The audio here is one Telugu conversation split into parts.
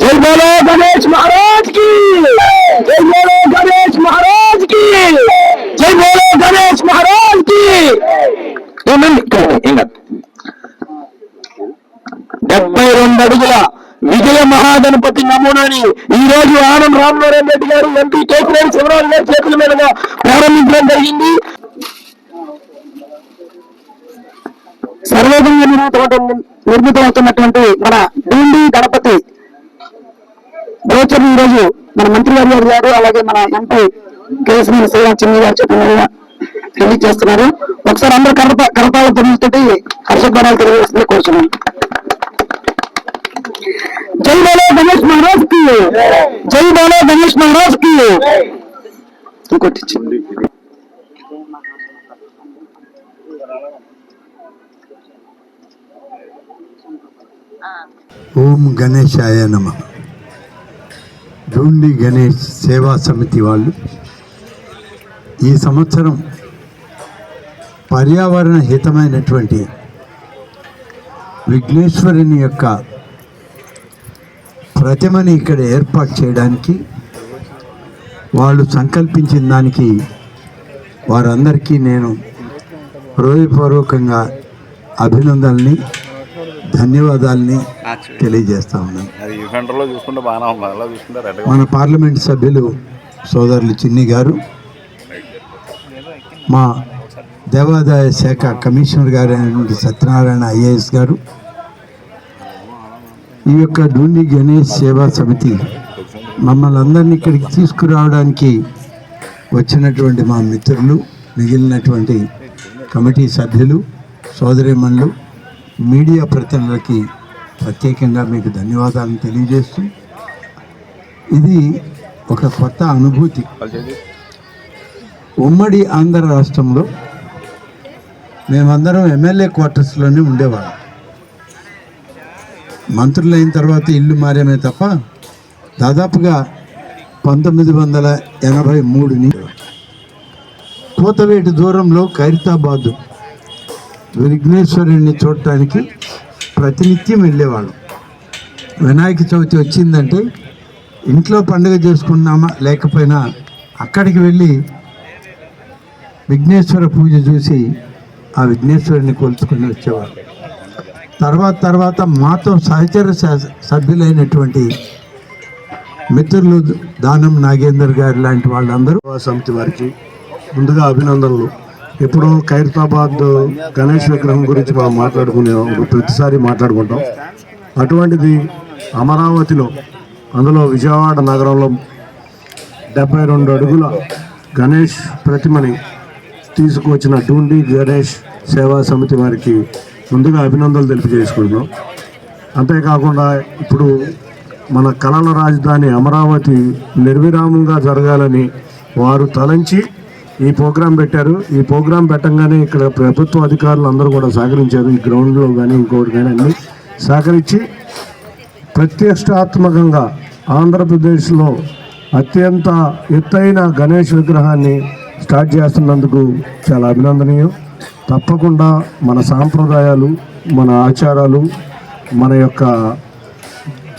జై బోలో గణేష్ మహారాజ్కి జై బోలో గణేష్ మహారాజ్కి జై బోలో గణేష్ మహారాజ్కి డెబ్బై రెండు అడుగుల విజయ మహాగణపతి నమూనాని ఈ రోజు ఆనం రామ్మోహన్ రెడ్డి గారు ఎంపీ కేసీఆర్ శివరాజు గారి చేతుల మీదుగా ప్రారంభించడం జరిగింది. సర్వేగంగా నిర్మితమవుతున్నటువంటి మన డిండి గణపతి సంవత్సరం ఈ రోజు మన మంత్రి గారు గారు అలాగే మన ఎంపీ కేసీఆర్ శ్రీరామ్ చిన్ని గారు చేతుల రిలీజ్ చేస్తున్నారు. ఒకసారి అందరూ కరప కరపాల ధ్వనులతోటి హర్షధ్వనాలు తెలియజేస్తుంది కోరుతున్నాను జై బాలో గణేష్ మహారాజ్కి! జై బాలో గణేష్ మహారాజ్కి! ఇంకోటి ఓం గణేశాయ నమ. జూండి గణేష్ సేవా సమితి వాళ్ళు ఈ సంవత్సరం పర్యావరణ హితమైనటువంటి విఘ్నేశ్వరుని యొక్క ప్రతిమని ఇక్కడ ఏర్పాటు చేయడానికి వాళ్ళు సంకల్పించిన దానికి వారందరికీ నేను హృదయపూర్వకంగా అభినందనల్ని ధన్యవాదాలని తెలియజేస్తా ఉన్నాను. మన పార్లమెంట్ సభ్యులు సోదరులు చిన్ని గారు మా దేవాదాయ శాఖ కమిషనర్ గారు అయినటువంటి సత్యనారాయణ ఐఏఎస్ గారు ఈ యొక్క డూండి గణేష్ సేవా సమితి మమ్మల్ని అందరినీ ఇక్కడికి తీసుకురావడానికి వచ్చినటువంటి మా మిత్రులు మిగిలినటువంటి కమిటీ సభ్యులు సోదరిమణులు మీడియా ప్రతినిధులకి ప్రత్యేకంగా మీకు ధన్యవాదాలను తెలియజేస్తూ ఇది ఒక కొత్త అనుభూతి. ఉమ్మడి ఆంధ్ర రాష్ట్రంలో మేమందరం ఎమ్మెల్యే క్వార్టర్స్లోనే ఉండేవాళ్ళం. మంత్రులు అయిన తర్వాత ఇల్లు మారేమే తప్ప దాదాపుగా పంతొమ్మిది వందల ఎనభై మూడుని కూతవేటి దూరంలో ఖైరతాబాద్ విఘ్నేశ్వరుణ్ణి చూడటానికి ప్రతినిత్యం వెళ్ళేవాళ్ళం. వినాయక చవితి వచ్చిందంటే ఇంట్లో పండుగ చేసుకున్నామా లేకపోయినా అక్కడికి వెళ్ళి విఘ్నేశ్వర పూజ చూసి ఆ విఘ్నేశ్వరుని కొలుచుకుని వచ్చేవారు తర్వాత తర్వాత మాతో సహచర సభ్యులైనటువంటి మిత్రులు దానం నాగేందర్ గారు లాంటి వాళ్ళందరూ సమితి వారికి ముందుగా అభినందనలు. ఇప్పుడు ఖైరతాబాద్ గణేష్ విగ్రహం గురించి మనం మాట్లాడుకునే ప్రతిసారి మాట్లాడుకుంటాం. అటువంటిది అమరావతిలో అందులో విజయవాడ నగరంలో డెబ్బై రెండు అడుగుల గణేష్ ప్రతిమని తీసుకువచ్చిన డూండి గణేష్ సేవా సమితి వారికి ముందుగా అభినందనలు తెలియజేసుకుంటున్నాం. అంతేకాకుండా ఇప్పుడు మన కళల రాజధాని అమరావతి నిర్విరామంగా జరగాలని వారు తలంచి ఈ ప్రోగ్రాం పెట్టారు. ఈ ప్రోగ్రాం పెట్టంగానే ఇక్కడ ప్రభుత్వ అధికారులు అందరూ కూడా సహకరించారు. ఈ గ్రౌండ్లో కానీ ఇంకోటి కానీ అన్నీ సహకరించి ప్రత్యక్షాత్మకంగా ఆంధ్రప్రదేశ్లో అత్యంత ఎత్తైన గణేష్ విగ్రహాన్ని స్టార్ట్ చేస్తున్నందుకు చాలా అభినందనీయం. తప్పకుండా మన సాంప్రదాయాలు మన ఆచారాలు మన యొక్క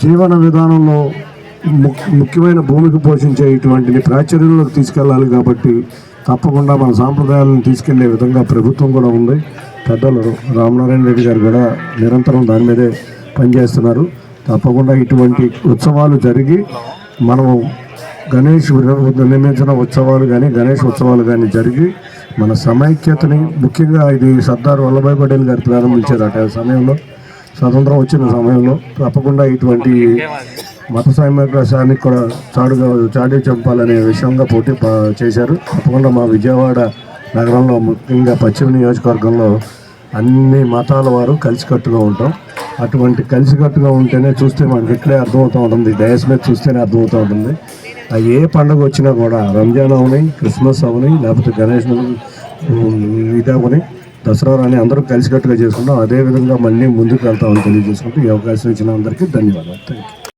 జీవన విధానంలో ము- ముఖ్యమైన భూమికి పోషించే ఇటువంటిని ప్రాచుర్యంలోకి తీసుకెళ్ళాలి కాబట్టి తప్పకుండా మన సాంప్రదాయాలను తీసుకెళ్ళే విధంగా ప్రభుత్వం కూడా ఉంది. పెద్దలు రామనారాయణ రెడ్డి గారు కూడా నిరంతరం దాని మీదే పనిచేస్తున్నారు. తప్పకుండా ఇటువంటి ఉత్సవాలు జరిగి మనం గణేష్ నిర్మించిన ఉత్సవాలు కానీ గణేష్ ఉత్సవాలు కానీ జరిగి మన సమైక్యతని ముఖ్యంగా ఇది సర్దార్ వల్లభాయ్ పటేల్ గారు ప్రారంభించారు ఆ సమయంలో. స్వతంత్రం వచ్చిన సమయంలో తప్పకుండా ఇటువంటి మత సామగ్రసానికి కూడా చాడుగా చాటి చంపాలనే విషయంగా పోటీ చేశారు. తప్పకుండా మా విజయవాడ నగరంలో ముఖ్యంగా పశ్చిమ నియోజకవర్గంలో అన్ని మతాల వారు కలిసికట్టుగా ఉంటాం. అటువంటి కలిసికట్టుగా ఉంటేనే చూస్తే మనకి ఇక్కడే అర్థమవుతూ ఉంటుంది. డయస్ మీద చూస్తేనే అర్థమవుతూ ఉంటుంది. ఆ ఏ పండుగ వచ్చినా కూడా రంజాన్ అవని క్రిస్మస్ అవని లేకపోతే గణేష్ ఇది అవని దసరా రాని అందరూ కలిసికట్టుగా చేసుకుంటాం. అదే విధంగా మళ్ళీ ముందుకు వెళ్తామని తెలియజేసుకుంటూ ఈ అవకాశం ఇచ్చిన అందరికీ ధన్యవాదాలు. Thank you